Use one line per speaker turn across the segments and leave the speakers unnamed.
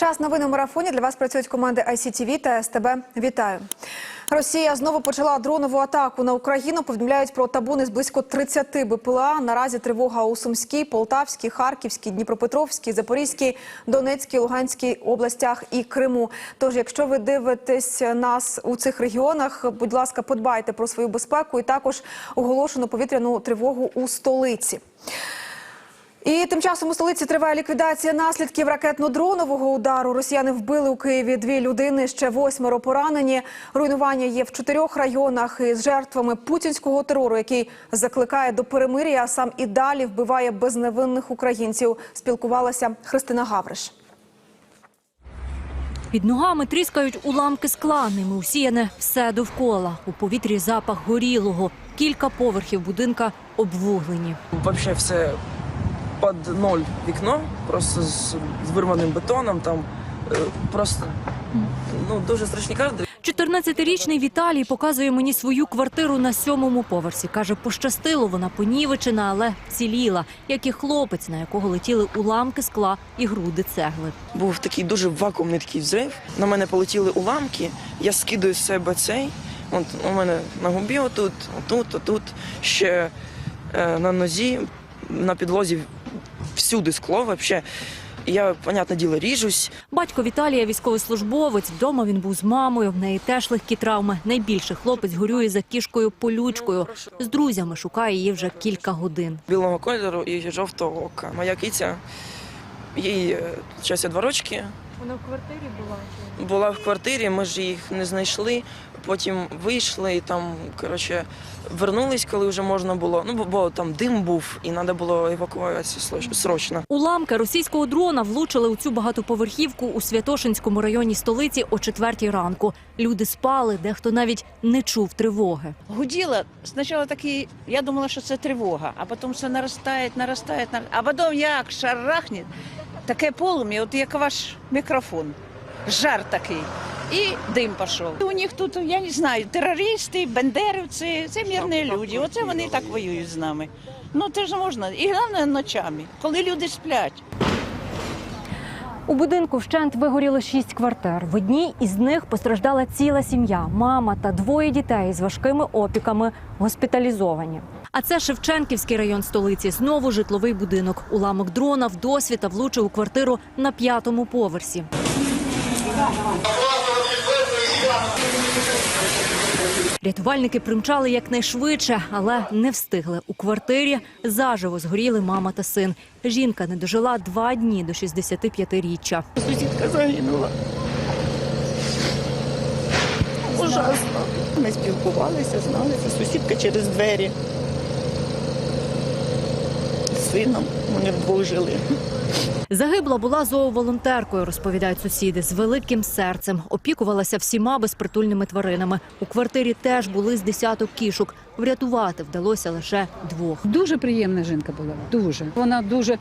Час новин у марафоні для вас працюють команди ICTV та СТБ. Вітаю. Росія знову почала дронову атаку на Україну. Повідомляють про табуни з близько 30 БПЛА. Наразі тривога у Сумській, Полтавській, Харківській, Дніпропетровській, Запорізькій, Донецькій, Луганській областях і Криму. Тож, якщо ви дивитесь нас у цих регіонах, будь ласка, подбайте про свою безпеку і також оголошену повітряну тривогу у столиці. І тим часом у столиці триває ліквідація наслідків ракетно-дронового удару. Росіяни вбили у Києві дві людини, ще восьмеро поранені. Руйнування є в чотирьох районах із жертвами путінського терору, який закликає до перемир'я, а сам і далі вбиває безневинних українців. Спілкувалася Христина Гавриш.
Під ногами тріскають уламки скла, ними усіяне все довкола. У повітрі запах горілого. Кілька поверхів будинка обвуглені.
Вообще все під ноль вікно, просто з, з вирваним бетоном, там е, просто ну, дуже страшні карти.
14-річний Віталій показує мені свою квартиру на сьомому поверсі. Каже, пощастило, вона понівечена, але вціліла, як і хлопець, на якого летіли уламки скла і груди цегли.
Був такий дуже вакуумний такий взрив. На мене полетіли уламки, я скидаю з себе цей. От у мене на губі отут, отут, отут, ще е, на нозі, на підлозі всюди скло вообще. Я, понятне діло, ріжусь.
Батько Віталія військовослужбовець. Вдома він був з мамою. В неї теж легкі травми. Найбільше хлопець горює за кішкою полючкою. З друзями шукає її вже кілька годин.
білого кольору і жовтого ока. Моя киця, їй часі два рочки.
Вона в квартирі була.
Була в квартирі, ми ж їх не знайшли. Потім вийшли і там, коротше, вернулись, коли вже можна було. Ну, бо, бо там дим був, і треба було евакуюватися срочно.
Уламки російського дрона влучили у цю багатоповерхівку у Святошинському районі столиці о четвертій ранку. Люди спали, дехто навіть не чув тривоги.
Гуділа спочатку такий, я думала, що це тривога, а потім все наростає, наростає, нар- а потім як шарахне, таке полум'я, от як ваш мікрофон, жар такий. І дим пішов. У них тут, я не знаю, терористи, бендерівці, це мирні люди. Оце вони так воюють з нами. Ну це ж можна. І головне ночами, коли люди сплять.
У будинку вщент вигоріли шість квартир. В одній із них постраждала ціла сім'я. Мама та двоє дітей з важкими опіками госпіталізовані. А це Шевченківський район столиці. Знову житловий будинок. Уламок дрона вдосвіта влучив у квартиру на п'ятому поверсі. Рятувальники примчали якнайшвидше, але не встигли. У квартирі заживо згоріли мама та син. Жінка не дожила два дні до 65-річчя.
Сусідка загинула. Ужасно. Ми спілкувалися, зналися. Сусідка через двері. Сином вони вдвох жили.
Загибла була зооволонтеркою, розповідають сусіди, з великим серцем. Опікувалася всіма безпритульними тваринами. У квартирі теж були з десяток кішок. Врятувати вдалося лише двох.
Дуже приємна жінка була. Дуже. Вона дуже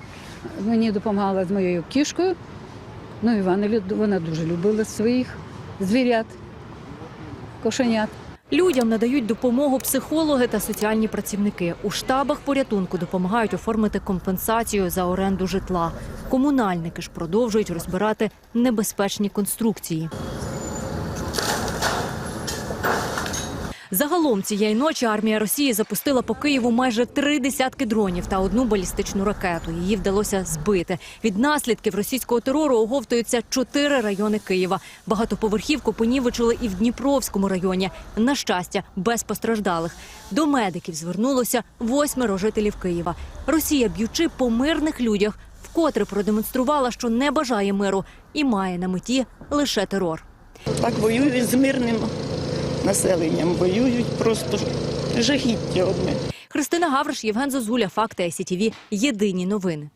мені допомагала з моєю кішкою. Ну і вона, лю- вона дуже любила своїх звірят, кошенят.
Людям надають допомогу психологи та соціальні працівники. У штабах порятунку допомагають оформити компенсацію за оренду житла. Комунальники ж продовжують розбирати небезпечні конструкції. Загалом цієї ночі армія Росії запустила по Києву майже три десятки дронів та одну балістичну ракету. Її вдалося збити. Від наслідків російського терору оговтуються чотири райони Києва. Багатоповерхівку понівечили і в Дніпровському районі. На щастя, без постраждалих. До медиків звернулося восьмеро жителів Києва. Росія, б'ючи по мирних людях, вкотре продемонструвала, що не бажає миру і має на меті лише терор.
Так воюють з мирним населенням. Воюють просто жахіття одне.
Христина Гавриш, Євген Зозуля, Факти ICTV. Єдині новини.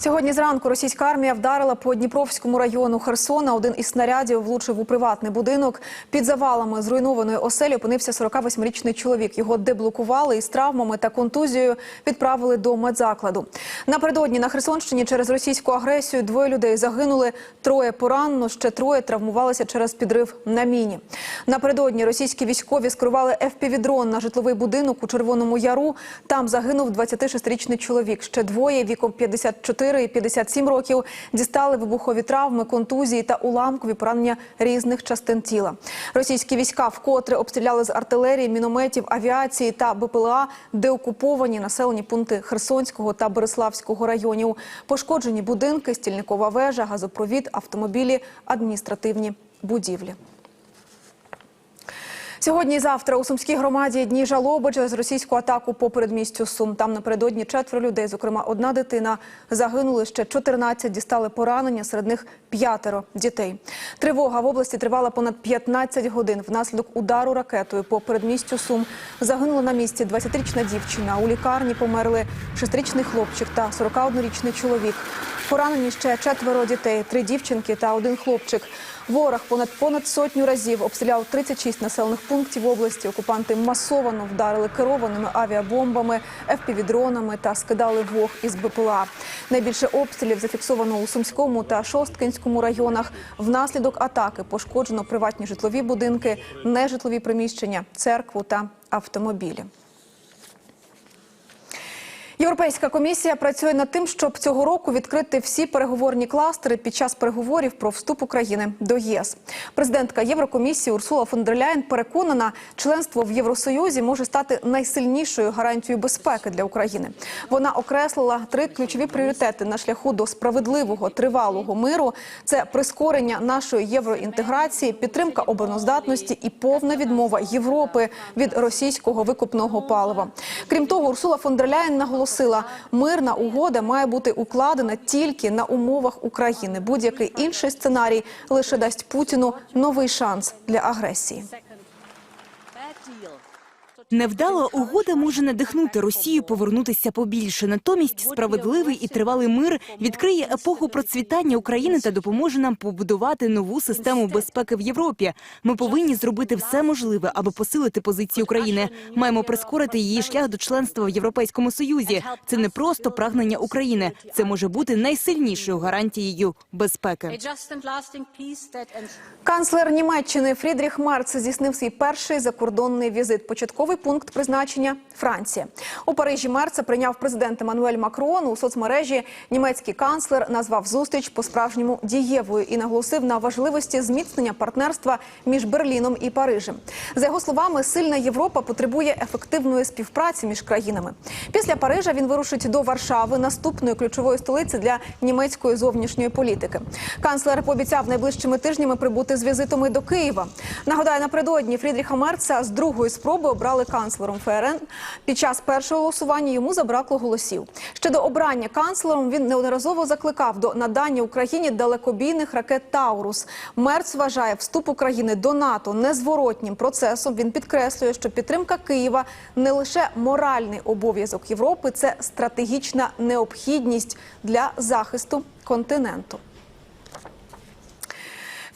Сьогодні зранку російська армія вдарила по Дніпровському району Херсона. Один із снарядів влучив у приватний будинок. Під завалами зруйнованої оселі опинився 48-річний чоловік. Його деблокували із травмами та контузією відправили до медзакладу. Напередодні на Херсонщині через російську агресію двоє людей загинули, троє поранено, ще троє травмувалися через підрив на міні. Напередодні російські військові скерували ФПВ-дрон на житловий будинок у Червоному Яру. Там загинув 26-річний чоловік. Ще двоє віком 54 54 і 57 років, дістали вибухові травми, контузії та уламкові поранення різних частин тіла. Російські війська вкотре обстріляли з артилерії, мінометів, авіації та БПЛА деокуповані населені пункти Херсонського та Береславського районів. Пошкоджені будинки, стільникова вежа, газопровід, автомобілі, адміністративні будівлі. Сьогодні і завтра у Сумській громаді дні жалоби через російську атаку по передмістю Сум. Там напередодні четверо людей, зокрема одна дитина, загинули. Ще 14 дістали поранення, серед них п'ятеро дітей. Тривога в області тривала понад 15 годин. Внаслідок удару ракетою по передмістю Сум загинула на місці 20-річна дівчина. У лікарні померли 6-річний хлопчик та 41-річний чоловік. Поранені ще четверо дітей, три дівчинки та один хлопчик. Ворог понад понад сотню разів обстріляв 36 населених пунктів області. Окупанти масовано вдарили керованими авіабомбами, ФПВ-дронами та скидали вог із БПЛА. Найбільше обстрілів зафіксовано у Сумському та Шосткинському районах. Внаслідок атаки пошкоджено приватні житлові будинки, нежитлові приміщення, церкву та автомобілі. Європейська комісія працює над тим, щоб цього року відкрити всі переговорні кластери під час переговорів про вступ України до ЄС. Президентка Єврокомісії Урсула фон дер Ляєн переконана, членство в Євросоюзі може стати найсильнішою гарантією безпеки для України. Вона окреслила три ключові пріоритети на шляху до справедливого тривалого миру: це прискорення нашої євроінтеграції, підтримка обороноздатності і повна відмова Європи від російського викупного палива. Крім того, Урсула фон дер Ляєн наголосила, мирна угода має бути укладена тільки на умовах України. Будь-який інший сценарій лише дасть Путіну новий шанс для агресії.
Невдала угода може надихнути Росію повернутися побільше. Натомість справедливий і тривалий мир відкриє епоху процвітання України та допоможе нам побудувати нову систему безпеки в Європі. Ми повинні зробити все можливе, аби посилити позиції України. Маємо прискорити її шлях до членства в Європейському Союзі. Це не просто прагнення України. Це може бути найсильнішою гарантією безпеки.
Канцлер Німеччини Фрідріх Марц здійснив свій перший закордонний візит. Початковий пункт призначення Франція. У Парижі Мерца прийняв президент Еммануель Макрон. У соцмережі німецький канцлер назвав зустріч по-справжньому дієвою і наголосив на важливості зміцнення партнерства між Берліном і Парижем. За його словами, сильна Європа потребує ефективної співпраці між країнами. Після Парижа він вирушить до Варшави, наступної ключової столиці для німецької зовнішньої політики. Канцлер пообіцяв найближчими тижнями прибути з візитами до Києва. Нагадаю, напередодні Фрідріха Мерца з другої спроби обрали канцлером ФРН. Під час першого голосування йому забракло голосів. Щодо обрання канцлером він неодноразово закликав до надання Україні далекобійних ракет Таурус. Мерц вважає вступ України до НАТО незворотнім процесом. Він підкреслює, що підтримка Києва не лише моральний обов'язок Європи, це стратегічна необхідність для захисту континенту.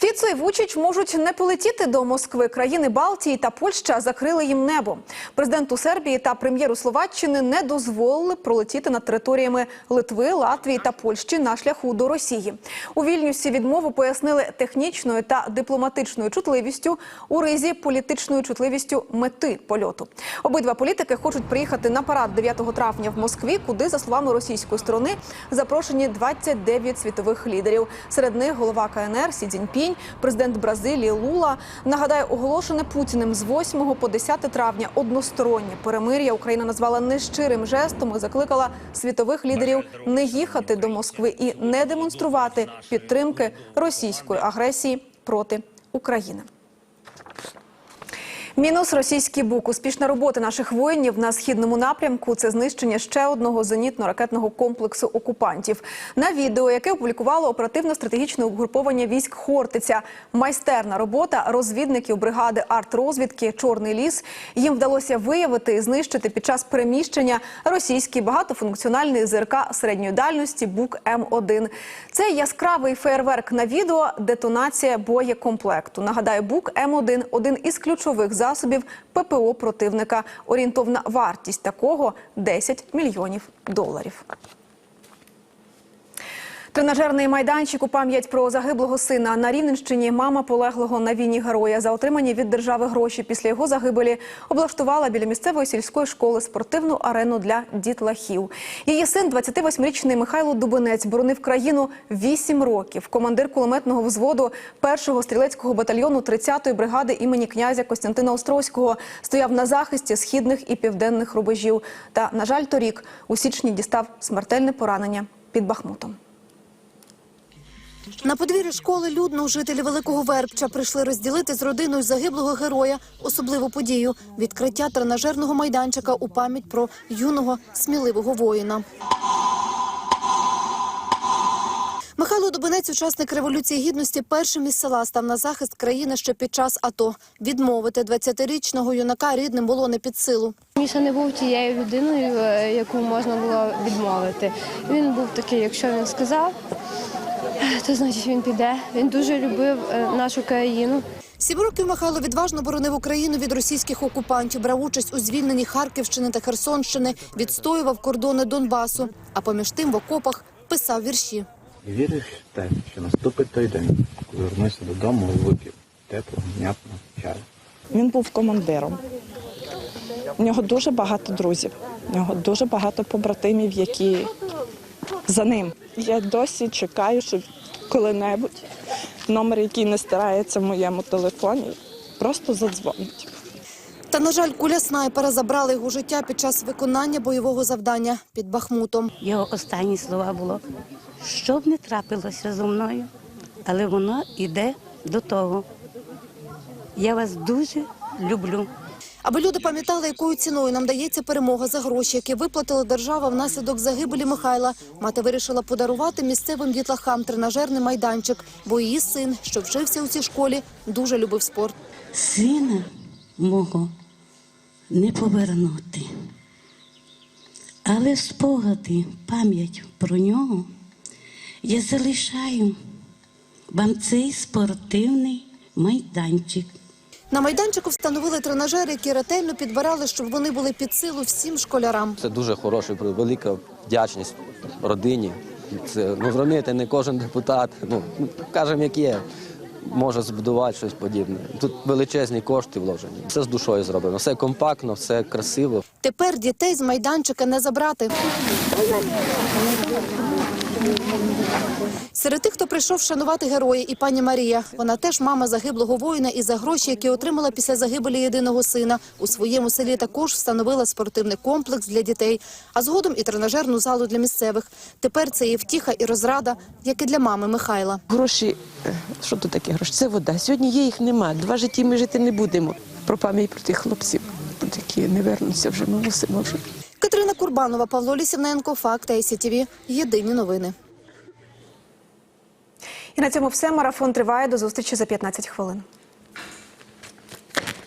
Фіцо і Вучич можуть не полетіти до Москви. Країни Балтії та Польща закрили їм небо. Президенту Сербії та прем'єру Словаччини не дозволили пролетіти над територіями Литви, Латвії та Польщі на шляху до Росії. У Вільнюсі відмову пояснили технічною та дипломатичною чутливістю у ризі політичною чутливістю мети польоту. Обидва політики хочуть приїхати на парад 9 травня в Москві, куди, за словами російської сторони, запрошені 29 світових лідерів. Серед них голова КНР Сі Цзіньпінь, президент Бразилії Лула. нагадає оголошене Путіним з 8 по 10 травня одностороннє перемир'я Україна назвала нещирим жестом і закликала світових лідерів не їхати до Москви і не демонструвати підтримки російської агресії проти України. Мінус російський бук. Успішна робота наших воїнів на східному напрямку це знищення ще одного зенітно-ракетного комплексу окупантів. На відео, яке опублікувало оперативно-стратегічне угруповання військ Хортиця, майстерна робота розвідників бригади артрозвідки Чорний ліс. Їм вдалося виявити і знищити під час переміщення російський багатофункціональний ЗРК середньої дальності Бук М1. Це яскравий фейерверк на відео, детонація боєкомплекту. Нагадаю, Бук М1 – один із ключових засобів ППО противника. Орієнтовна вартість такого 10 мільйонів доларів. Тренажерний майданчик у пам'ять про загиблого сина на Рівненщині. Мама полеглого на війні героя за отримані від держави гроші після його загибелі облаштувала біля місцевої сільської школи спортивну арену для дітлахів. Її син, 28-річний Михайло Дубинець, боронив країну 8 років. Командир кулеметного взводу першого стрілецького батальйону 30-ї бригади імені князя Костянтина Острозького стояв на захисті східних і південних рубежів. Та, на жаль, торік у січні дістав смертельне поранення під Бахмутом.
На подвір'ї школи людно жителі Великого Вербча прийшли розділити з родиною загиблого героя особливу подію – відкриття тренажерного майданчика у пам'ять про юного сміливого воїна. Михайло Дубинець, учасник Революції Гідності, першим із села став на захист країни ще під час АТО. Відмовити 20-річного юнака рідним було не під силу.
Міша не був тією людиною, е, яку можна було відмовити. Він був такий, якщо він сказав, то значить він піде. Він дуже любив е, нашу країну.
Сім років Михайло відважно боронив Україну від російських окупантів, брав участь у звільненні Харківщини та Херсонщини, відстоював кордони Донбасу, а поміж тим в окопах писав вірші.
Віриш в те, що наступить той день, коли вернуся додому і вип'ю теплого, м'ятного чаю.
Він був командиром. У нього дуже багато друзів, у нього дуже багато побратимів, які за ним. Я досі чекаю, що коли-небудь номер, який не старається в моєму телефоні, просто задзвонить.
Та, на жаль, куля снайпера забрала його життя під час виконання бойового завдання під Бахмутом.
Його останні слова було, що б не трапилося зо мною, але воно йде до того. Я вас дуже люблю.
Аби люди пам'ятали, якою ціною нам дається перемога за гроші, які виплатила держава внаслідок загибелі Михайла. Мати вирішила подарувати місцевим дітлахам тренажерний майданчик, бо її син, що вчився у цій школі, дуже любив спорт.
Сина мого не повернути. Але спогади, пам'ять про нього я залишаю вам цей спортивний майданчик.
На майданчику встановили тренажери, які ретельно підбирали, щоб вони були під силу всім школярам.
Це дуже хороший, велика вдячність родині. Це ну зрозумієте, не кожен депутат, ну кажемо, як є, може збудувати щось подібне. Тут величезні кошти вложені. Все з душою зроблено, все компактно, все красиво.
Тепер дітей з майданчика не забрати. Серед тих, хто прийшов шанувати героя, і пані Марія. Вона теж мама загиблого воїна і за гроші, які отримала після загибелі єдиного сина. У своєму селі також встановила спортивний комплекс для дітей, а згодом і тренажерну залу для місцевих. Тепер це є втіха і розрада, як і для мами Михайла.
Гроші, е, що тут таке гроші? Це вода. Сьогодні є їх нема. Два житті ми жити не будемо. Про пам'ять про тих хлопців, які не вернуться вже, ми мусимо вже.
Катерина Курбанова, Павло Лісівненко, Факт СІТВ. Єдині новини.
І на цьому все. Марафон триває. До зустрічі за 15 хвилин.